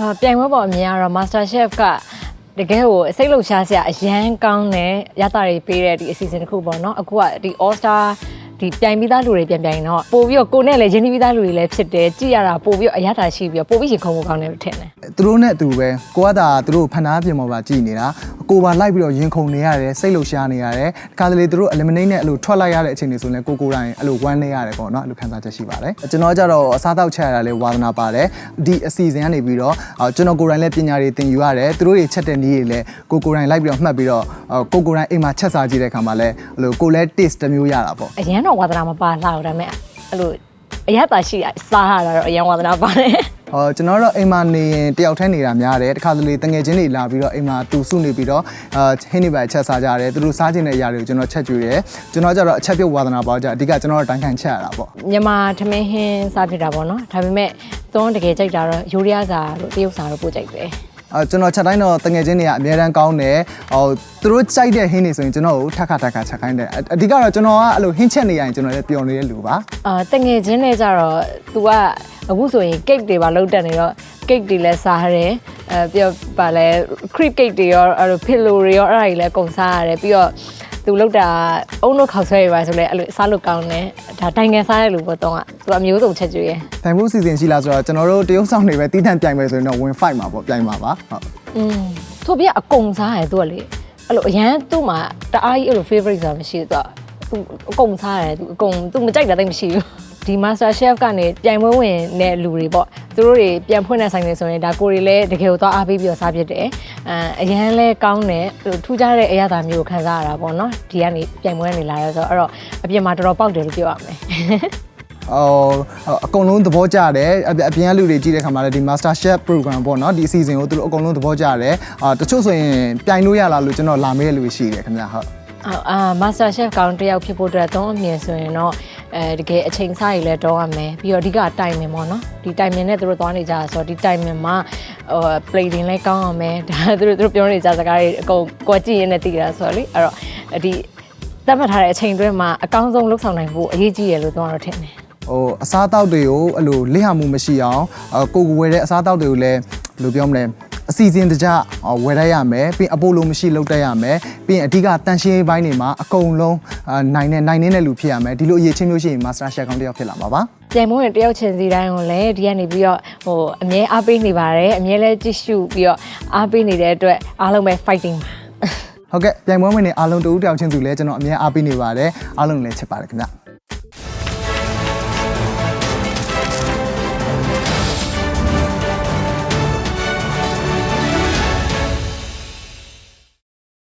အာပြိုင်ပွဲပေါ်အမြင်ကတော့ Master Chef ကတကယ်ကိုစိတ်လှုပ်ရှားစရာအရန်ကောင်းတဲ့ရတာတွေပေးတဲ့ဒီအစီအစဉ်တစ်ခုပေါ့နော်အခုကဒီ All Star ဒီပြိုင်ပြီးသားလူတွေပြန်ပြိုင်တော့ပို့ပြီးတော့ကိုနဲ့လည်းရင်းနှီးပြီးသားလူတွေလည်းဖြစ်တယ်ကြည့်ရတာပို့ပြီးတော့အရသာရှိပြီးတော့ပို့ပြီးရင်ခုံမှုကောင်းတယ်လို့ထင်တယ်သူတို့နဲ့အတူပဲကိုကသာသူတို့ဖန်သားပြင်ပေါ်ပါကြည်နေတာ ကိုပါလိုက်ပြီးတော့ရင်ခုန်နေရတယ်စိတ်လှုပ်ရှားနေရတယ်တခါတလေသူတို့ eliminate နဲ့အဲ့လိုထွက်လိုက်ရတဲ့အချိန်တွေဆိုရင်ကိုကိုတိုင်းအဲ့လိုဝမ်းနေရတယ်ပေါ့နော်အဲ့လိုခံစားချက်ရှိပါတယ်ကျွန်တော်ကြတော့အစားတောက်ချက်ရတာလေဝါသနာပါတယ်ဒီအစီအစဉ်ကနေပြီးတော့အော်ကျွန်တော်ကိုယ်တိုင်လည်းပညာတွေသင်ယူရတယ်သူတို့တွေချက်တဲ့နည်းတွေလည်းကိုကိုယ်တိုင်လိုက်ပြီးတော့မှတ်ပြီးတော့အော်ကိုကိုယ်တိုင်အိမ်မှာချက်စားကြည့်တဲ့အခါမှာလည်းအဲ့လိုကိုလည်း taste တစ်မျိုးရတာပေါ့အရန်တော့ဝါသနာမပါလာတော့ဒါပေမဲ့အဲ့လိုအရသာရှိရစားရတာတော့အရန်ဝါသနာပါတယ် ဟောကျွန်တော်တို့အိမ်မှာနေရင်တယောက်တည်းနေတာများတယ်တခါတလေတငယ်ချင်းတွေလာပြီးတော့အိမ်မှာတူစုနေပြီးတော့အာဟင်းနေပါချက်စားကြတယ်သူတို့စားခြင်းတဲ့အရာတွေကိုကျွန်တော်ချက်ကြွေတယ်ကျွန်တော်ကျတော့အချက်ပြုတ်ဝါသနာပေါ့ကြအဓိကကျွန်တော်တို့တိုင်ခံချက်ရတာပေါ့မြန်မာထမင်းဟင်းစားဖြစ်တာပေါ့နော်ဒါပေမဲ့သွန်းတကယ်ကြိုက်တာတော့ယူရီးယားစာတို့တရုတ်စာတို့ပို့ကြိုက်တယ်အာ ကျွန်တော်ချက်တိုင်းတော့တငယ်ချင်းတွေကအများတန်းကောင်းတယ်ဟောသူတို့ကြိုက်တဲ့ဟင်းတွေဆိုရင်ကျွန်တော်ကိုထက်ခါထက်ခါချက်ခိုင်းတယ်အအဓိကတော့ကျွန်တော်ကအဲ့လိုဟင်းချက်နေရရင်ကျွန်တော်လည်းပျော်နေတဲ့လူပါအာတငယ်ချင်းတွေကြတော့ तू ကအခုဆိုရင် cake တွေပါလောက်တက်နေတော့ cake တွေလည်းစားရတယ်အဲပြီးတော့ပါလဲ creep cake တွေရောအဲ့လို pillow တွေရောအဲ့ဒါတွေလည်းကုန်စားရတယ်ပြီးတော့ သူလောက်တာအုံတို့ခောက်ဆွဲရပါဆိုလဲအဲ့လိုစားလို့ကောင်းတယ်ဒါတိုင်ငံစားတဲ့လူပေါ့တော့ကသူအမျိုးစုံချက်ကျွေးရယ်တိုင်မှုစီစဉ်ရှိလားဆိုတော့ကျွန်တော်တို့တရုတ်ဆောင်တွေပဲတီးတန့်ပြိုင်မယ်ဆိုရင်တော့ဝင် fight မှာပေါ့ပြိုင်မှာပါဟုတ်อืมသူပြအကုန်စားရတယ်သူကလေအဲ့လိုအရန်သူ့မှာတအားကြီးအဲ့လို favorite ဆိုတာမရှိဘူးသူက သူအကုန်စားရတယ်သူအကုန်သူမကြိုက်တာတိတ်မရှိဘူးဒီ master chef ကနေပြိုင်ပွဲဝင်တဲ့လူတွေပေါ့သူတို့တွေပြန်ဖွင့်တဲ့ဆိုင်တွေဆိုရင်ဒါကိုတွေလည်းတကယ်ကိုသွားအားပေးပြီးတော့စားဖြစ်တယ်အဲအရန်လဲကောင်းတယ်ဟိုထူးခြားတဲ့အရာသာမျိုးကိုခံစားရတာပေါ့နော်ဒီကနေပြိုင်ပွဲနေလာရဲဆိုတော့အဲ့တော့အပြင်မှာတော်တော်ပေါက်တယ်လို့ပြောရမယ်အော်အကုန်လုံးသဘောကျတယ်အပြအပြင်ကလူတွေကြည့်တဲ့ခါမှာလည်းဒီ Master Chef program ပေါ့နော်ဒီအစီအစဉ်ကိုသူတို့အကုန်လုံးသဘောကျတယ်အာတချို့ဆိုရင်ပြိုင်လို့ရလားလို့ကျွန်တော်လာမေးတဲ့လူတွေရှိတယ်ခင်ဗျာဟုတ် အော်အာ master chef ကောင်းတစ်ယောက်ဖြစ်ဖို့အတွက်တော့အမြင်ဆိုရင်တော့အဲတကယ်အချိန်စားရည်လဲတော့ရမယ်ပြီးတော့အဓိကတိုင်မင်ပေါ့နော်ဒီတိုင်မင်နဲ့သူတို့သွားနေကြတာဆိုတော့ဒီတိုင်မင်မှာဟို plating လဲကောင်းရမယ်ဒါသူတို့သူတို့ပြောနေကြစကားတွေအကုန်ကိုကြည့်ရင်းနဲ့သိကြတာဆိုတော့လေအဲ့တော့ဒီသတ်မှတ်ထားတဲ့အချိန်အတွင်းမှာအကောင်းဆုံးလုပ်ဆောင်နိုင်ဖို့အရေးကြီးရလို့တော့တော့ထင်တယ်ဟိုအစားအသောက်တွေကိုအဲ့လိုလစ်ဟာမှုမရှိအောင်အကိုကိုဝယ်တဲ့အစားအသောက်တွေကိုလည်းဘယ်လိုပြောမလဲ အစီအစဉ်တကျဝယ်ရရမယ်ပြီးရင်အပိုလိုမရှိလုပ်တတ်ရမယ်ပြီးရင်အဓိကတန်ရှင်းရေးပိုင်းတွေမှာအကုန်လုံးအာနိုင်နေနိုင်နေတဲ့လူဖြစ်ရမယ်ဒီလိုအရေးချင်းမျိုးရှိရင် Master Chef ကောင်းတစ်ယောက်ဖြစ်လာမှာပါပြိုင်မွေးရင်တယောက်ချင်းစီတိုင်းကိုလည်းဒီကနေပြီးတော့ဟိုအမြဲအားပေးနေပါတယ်အမြဲလဲကြည့်ရှုပြီးတော့အားပေးနေတဲ့အတွက်အားလုံးပဲ fighting ပါဟုတ်ကဲ့ပြိုင်ပွဲဝင်တွေအားလုံးတူတူတယောက်ချင်းစုလည်းကျွန်တော်အများအားပေးနေပါတယ်အားလုံးလည်းချစ်ပါတယ်ခင်ဗျ